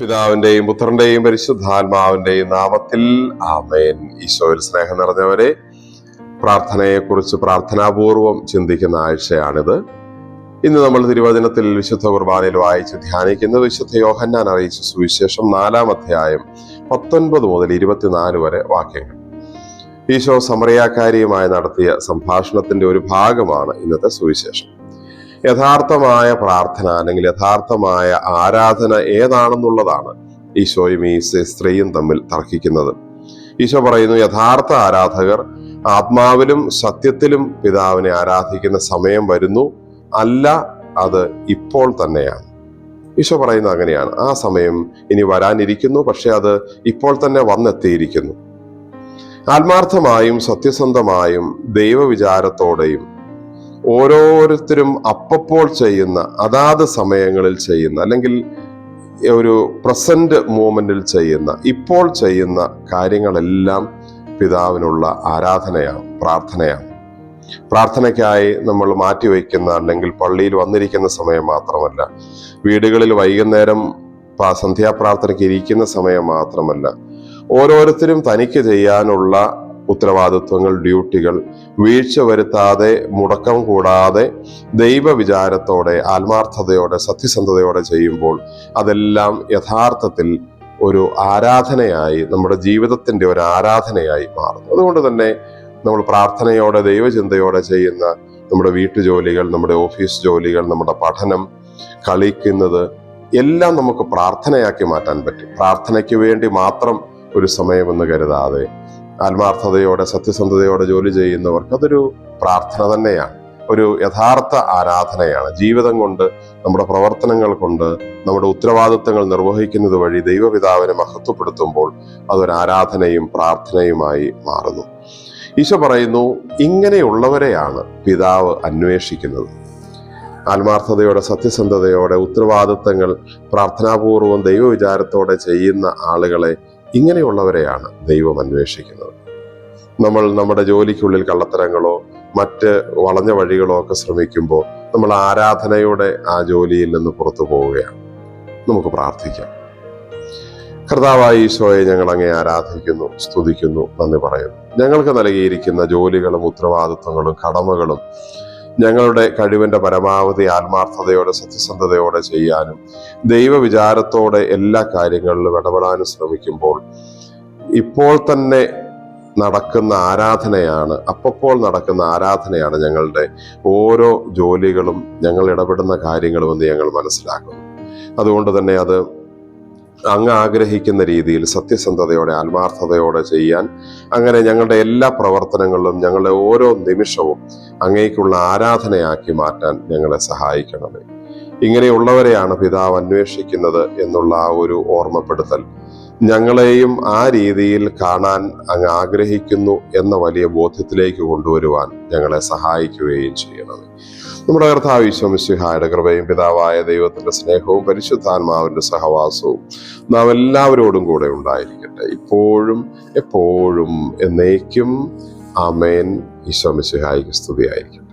പിതാവിന്റെയും പുത്രന്റെയും പരിശുദ്ധാത്മാവിന്റെയും നാമത്തിൽ ആമേൻ. ഈശോയിൽ സ്നേഹം നിറഞ്ഞവരെ പ്രാർത്ഥനയെക്കുറിച്ച് പ്രാർത്ഥനാപൂർവം ചിന്തിക്കുന്ന ആഴ്ചയാണിത്. ഇന്ന് നമ്മൾ തിരുവചനത്തിൽ വിശുദ്ധ കുർബാനയിൽ വായിച്ച് ധ്യാനിക്കുന്ന വിശുദ്ധ യോഹന്നാൻ അറിയിച്ച സുവിശേഷം നാലാം അധ്യായം പത്തൊൻപത് മുതൽ ഇരുപത്തിനാല് വരെ വാക്യങ്ങൾ. ഈശോ സമറിയാക്കാരിയുമായി നടത്തിയ സംഭാഷണത്തിന്റെ ഒരു ഭാഗമാണ് ഇന്നത്തെ സുവിശേഷം. യഥാർത്ഥമായ പ്രാർത്ഥന അല്ലെങ്കിൽ യഥാർത്ഥമായ ആരാധന ഏതാണെന്നുള്ളതാണ് ഈശോയും ഈ സ്ത്രീയും തമ്മിൽ തർക്കിക്കുന്നത്. ഈശോ പറയുന്നു യഥാർത്ഥ ആരാധകർ ആത്മാവിലും സത്യത്തിലും പിതാവിനെ ആരാധിക്കുന്ന സമയം വരുന്നു. അല്ല അത് ഇപ്പോൾ തന്നെയാണ്. ഈശോ പറയുന്നത് അങ്ങനെയാണ്. ആ സമയം ഇനി വരാനിരിക്കുന്നു പക്ഷെ അത് ഇപ്പോൾ തന്നെ വന്നെത്തിയിരിക്കുന്നു. ആത്മാർത്ഥമായും സത്യസന്ധമായും ദൈവവിചാരത്തോടെയും ഓരോരുത്തരും അപ്പപ്പോൾ ചെയ്യുന്ന അതാത് സമയങ്ങളിൽ ചെയ്യുന്ന അല്ലെങ്കിൽ ഒരു പ്രസന്റ് മൂമെന്റിൽ ചെയ്യുന്ന ഇപ്പോൾ ചെയ്യുന്ന കാര്യങ്ങളെല്ലാം പിതാവിനുള്ള ആരാധനയാണ് പ്രാർത്ഥനയാണ്. പ്രാർത്ഥനയ്ക്കായി നമ്മൾ മാറ്റിവെക്കുന്ന അല്ലെങ്കിൽ പള്ളിയിൽ വന്നിരിക്കുന്ന സമയം മാത്രമല്ല വീടുകളിൽ വൈകുന്നേരം സന്ധ്യാപ്രാർത്ഥനയ്ക്ക് ഇരിക്കുന്ന സമയം മാത്രമല്ല ഓരോരുത്തരും തനിക്ക് ചെയ്യാനുള്ള ഉത്തരവാദിത്വങ്ങൾ ഡ്യൂട്ടികൾ വീഴ്ച വരുത്താതെ മുടക്കം കൂടാതെ ദൈവവിചാരത്തോടെ ആത്മാർത്ഥതയോടെ സത്യസന്ധതയോടെ ചെയ്യുമ്പോൾ അതെല്ലാം യഥാർത്ഥത്തിൽ ഒരു ആരാധനയായി നമ്മുടെ ജീവിതത്തിന്റെ ഒരു ആരാധനയായി മാറുന്നു. അതുകൊണ്ട് തന്നെ നമ്മൾ പ്രാർത്ഥനയോടെ ദൈവചിന്തയോടെ ചെയ്യുന്ന നമ്മുടെ വീട്ടുജോലികൾ നമ്മുടെ ഓഫീസ് ജോലികൾ നമ്മുടെ പഠനം കളിക്കുന്നത് എല്ലാം നമുക്ക് പ്രാർത്ഥനയാക്കി മാറ്റാൻ പറ്റും. പ്രാർത്ഥനയ്ക്ക് വേണ്ടി മാത്രം ഒരു സമയമെന്ന് കരുതാതെ ആത്മാർത്ഥതയോടെ സത്യസന്ധതയോടെ ജോലി ചെയ്യുന്നവർക്ക് അതൊരു പ്രാർത്ഥന തന്നെയാണ്. ഒരു യഥാർത്ഥ ആരാധനയാണ്. ജീവിതം കൊണ്ട് നമ്മുടെ പ്രവർത്തനങ്ങൾ കൊണ്ട് നമ്മുടെ ഉത്തരവാദിത്തങ്ങൾ നിർവഹിക്കുന്നത് വഴി ദൈവപിതാവിനെ മഹത്വപ്പെടുത്തുമ്പോൾ അതൊരു ആരാധനയും പ്രാർത്ഥനയുമായി മാറുന്നു. ഈശോ പറയുന്നു ഇങ്ങനെയുള്ളവരെയാണ് പിതാവ് അന്വേഷിക്കുന്നത്. ആത്മാർത്ഥതയോടെ സത്യസന്ധതയോടെ ഉത്തരവാദിത്തങ്ങൾ പ്രാർത്ഥനാപൂർവം ദൈവവിചാരത്തോടെ ചെയ്യുന്ന ആളുകളെ ഇങ്ങനെയുള്ളവരെയാണ് ദൈവം അന്വേഷിക്കുന്നത്. നമ്മൾ നമ്മുടെ ജോലിക്കുള്ളിൽ കള്ളത്തരങ്ങളോ മറ്റ് വളഞ്ഞ വഴികളോ ഒക്കെ ശ്രമിക്കുമ്പോൾ നമ്മൾ ആരാധനയോടെ ആ ജോലിയിൽ നിന്ന് പുറത്തു പോവുകയാണ്. നമുക്ക് പ്രാർത്ഥിക്കാം. കർത്താവായ ഈശോയെ ഞങ്ങൾ അങ്ങേ ആരാധിക്കുന്നു സ്തുതിക്കുന്നു നന്ദി പറയുന്നു. ഞങ്ങൾക്ക് നൽകിയിരിക്കുന്ന ജോലികളും ഉത്തരവാദിത്വങ്ങളും കടമകളും ഞങ്ങളുടെ കഴിവിന്റെ പരമാവധി ആത്മാർത്ഥതയോടെ സത്യസന്ധതയോടെ ചെയ്യാനും ദൈവ വിചാരത്തോടെ എല്ലാ കാര്യങ്ങളിലും ഇടപെടാനും ശ്രമിക്കുമ്പോൾ ഇപ്പോൾ തന്നെ നടക്കുന്ന ആരാധനയാണ് അപ്പപ്പോൾ നടക്കുന്ന ആരാധനയാണ് ഞങ്ങളുടെ ഓരോ ജോലികളും ഞങ്ങൾ ഇടപെടുന്ന കാര്യങ്ങളും എന്ന് ഞങ്ങൾ മനസ്സിലാക്കുന്നു. അതുകൊണ്ട് തന്നെ അത് അങ്ങ് ആഗ്രഹിക്കുന്ന രീതിയിൽ സത്യസന്ധതയോടെ ആത്മാർത്ഥതയോടെ ചെയ്യാൻ അങ്ങനെ ഞങ്ങളുടെ എല്ലാ പ്രവർത്തനങ്ങളിലും ഞങ്ങളുടെ ഓരോ നിമിഷവും അങ്ങേക്കുള്ള ആരാധനയാക്കി മാറ്റാൻ ഞങ്ങളെ സഹായിക്കണമേ. ഇങ്ങനെയുള്ളവരെയാണ് പിതാവ് അന്വേഷിക്കുന്നത് എന്നുള്ള ആ ഒരു ഓർമ്മപ്പെടുത്തൽ ഞങ്ങളെയും ആ രീതിയിൽ കാണാൻ അങ്ങ് ആഗ്രഹിക്കുന്നു എന്ന വലിയ ബോധ്യത്തിലേക്ക് കൊണ്ടുവരുവാൻ ഞങ്ങളെ സഹായിക്കുകയും ചെയ്യണമേ. നമ്മുടെ കർത്താവ് ഈശ്വമിശിഹായുടെ കൃപയും പിതാവായ ദൈവത്തിന്റെ സ്നേഹവും പരിശുദ്ധാത്മാവിന്റെ സഹവാസവും നാം എല്ലാവരോടും കൂടെ ഉണ്ടായിരിക്കട്ടെ. ഇപ്പോഴും എപ്പോഴും എന്നേക്കും ആമേൻ. ഈശ്വമിശിഹായിക്ക് സ്തുതിയായിരിക്കും